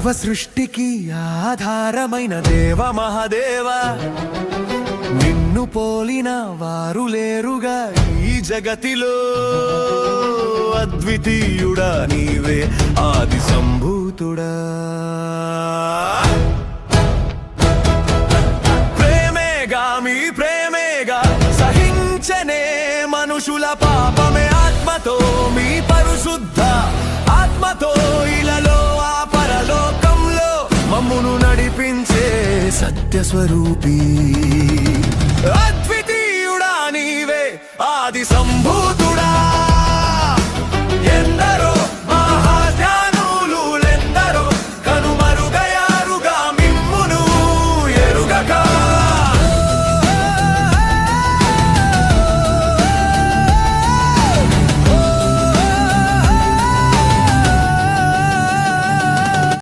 సర్వ సృష్టికి ఆధారమైన దేవ మహాదేవ. నిన్ను పోలిన వారు లేరుగా ఈ జగతిలో. అద్వితీయుడా నీవే ఆది సంభూతుడా ప్రేమేగా మీ ప్రేమేగా సహించనే మనుషుల పాపమే ఆత్మతో మీ పరుషు సత్యస్వరూపీ. అద్వితీయుడా నీవే ఆది సంభూత